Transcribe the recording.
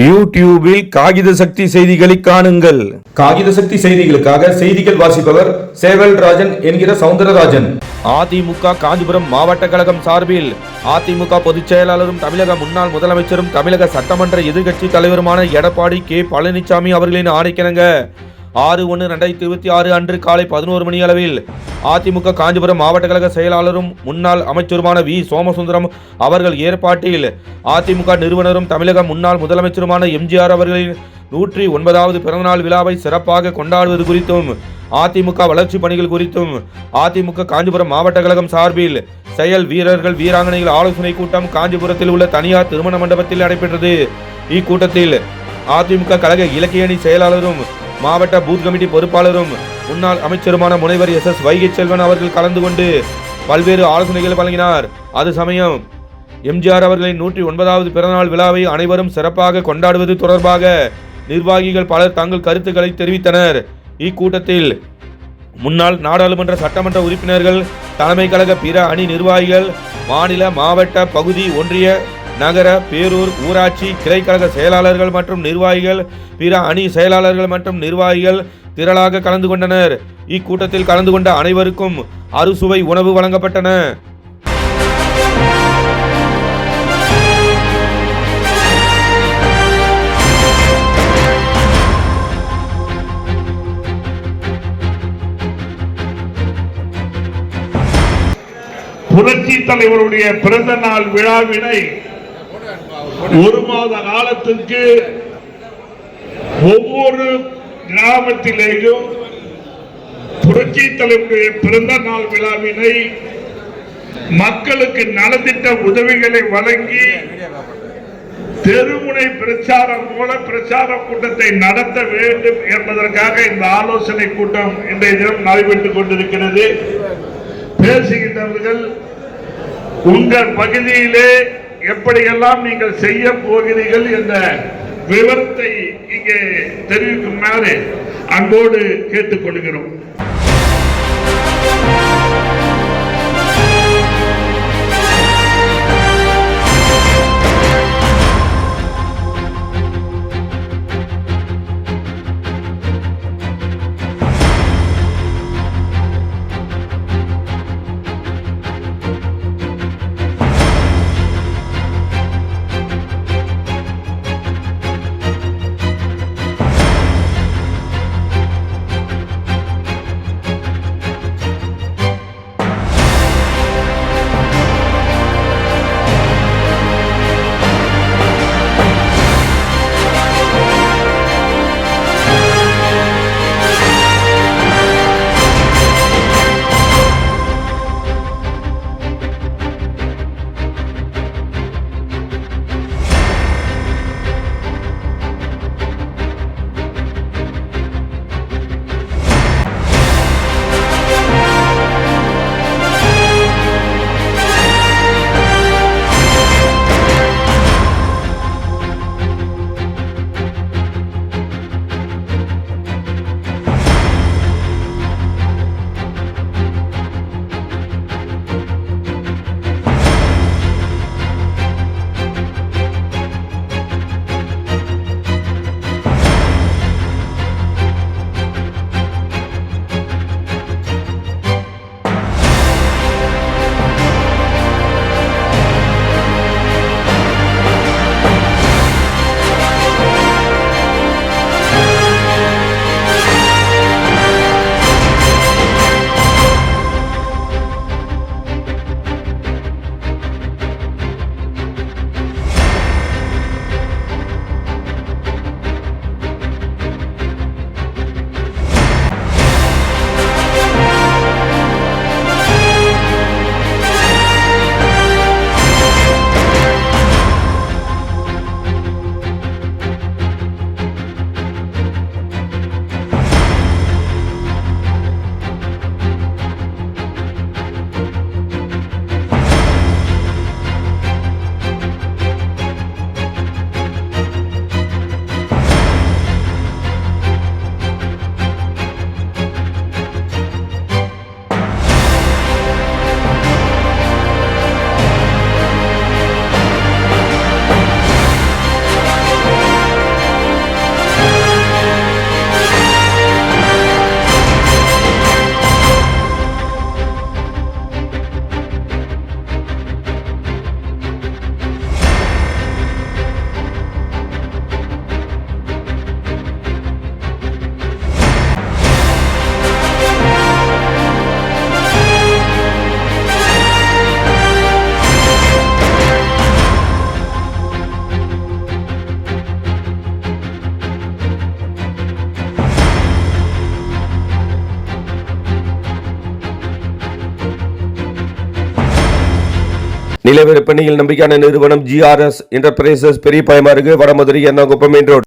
யூடியூபில் காகித சக்தி செய்திகளை காணுங்கள். காகித சக்தி செய்திகளுக்காக செய்திகள் வாசிப்பவர் சேவல் ராஜன் என்கிற சவுந்தரராஜன். அதிமுக காஞ்சிபுரம் மாவட்ட கழகம் சார்பில் அதிமுக பொதுச் செயலாளரும் தமிழக முன்னாள் முதலமைச்சரும் தமிழக சட்டமன்ற எதிர்க்கட்சி தலைவருமான எடப்பாடி கே. பழனிசாமி அவர்களின் ஆணைக்கிணங்க ஆறு ஒன்று ரெண்டாயிரத்தி இருபத்தி ஆறு அன்று காலை பதினோரு மணி அளவில் அதிமுக காஞ்சிபுரம் மாவட்ட கழக செயலாளரும் முன்னாள் அமைச்சருமான வி. சோமசுந்தரம் அவர்கள் ஏற்பாட்டில் அதிமுக நிறுவனரும் தமிழக முன்னாள் முதலமைச்சருமான எம்ஜிஆர் அவர்களின் நூற்றி ஒன்பதாவது பிறந்தநாள் விழாவை சிறப்பாக கொண்டாடுவது குறித்தும் அதிமுக வளர்ச்சி பணிகள் குறித்தும் அதிமுக காஞ்சிபுரம் மாவட்ட கழகம் சார்பில் செயல் வீரர்கள் வீராங்கனைகள் ஆலோசனை கூட்டம் காஞ்சிபுரத்தில் உள்ள தனியார் திருமண மண்டபத்தில் நடைபெற்றது. இக்கூட்டத்தில் அதிமுக கழக இலக்கிய அணி செயலாளரும் மாவட்ட பூத் கமிட்டி பொறுப்பாளரும் முன்னாள் அமைச்சருமான முனைவர் எஸ் எஸ் வைகை செல்வன் அவர்கள் கலந்து கொண்டு பல்வேறு ஆலோசனைகள் வழங்கினார். அது சமயம் எம்ஜிஆர் அவர்களின் நூற்றி ஒன்பதாவது பிறந்தநாள் விழாவை அனைவரும் சிறப்பாக கொண்டாடுவது தொடர்பாக நிர்வாகிகள் பலர் தங்கள் கருத்துக்களை தெரிவித்தனர். இக்கூட்டத்தில் முன்னாள் நாடாளுமன்ற சட்டமன்ற உறுப்பினர்கள் தலைமை கழக பிற அணி நிர்வாகிகள் மாநில மாவட்ட பகுதி ஒன்றிய நகர பேரூர் ஊராட்சி கிளைக்கழக செயலாளர்கள் மற்றும் நிர்வாகிகள் பிற அணி செயலாளர்கள் மற்றும் நிர்வாகிகள் திரளாக கலந்து கொண்டனர். இக்கூட்டத்தில் கலந்து கொண்ட அனைவருக்கும் அறுசுவை உணவு வழங்கப்பட்டன. புரட்சி தலைவருடைய பிறந்த நாள் விழாவினை ஒரு மாத காலத்திற்கு ஒவ்வொரு கிராமத்திலேயும் புரட்சி தலைவருடைய பிறந்த நாள் விழாவினை மக்களுக்கு நலத்திட்ட உதவிகளை வழங்கி தெருமுனை பிரச்சாரம் மூல பிரச்சார கூட்டத்தை நடத்த வேண்டும் என்பதற்காக இந்த ஆலோசனை கூட்டம் இன்றைய தினம் நடைபெற்றுக் கொண்டிருக்கிறது. பேசுகின்றவர்கள் உங்கள் பகுதியிலே எப்படியெல்லாம் நீங்கள் செய்ய போகிறீர்கள் என்ற விவரத்தை இங்கே தெரிவிக்குமாறு அன்போடு கேட்டுக்கொள்கிறோம். நிலவிற்பனையில் நம்பிக்கையான நிறுவனம் ஜிஆர்எஸ் என்டர்பிரைசஸ் பெரிய பயமாருக்கு வடமதுரை எர்ணாகுப்பம் மெயின் ரோடு.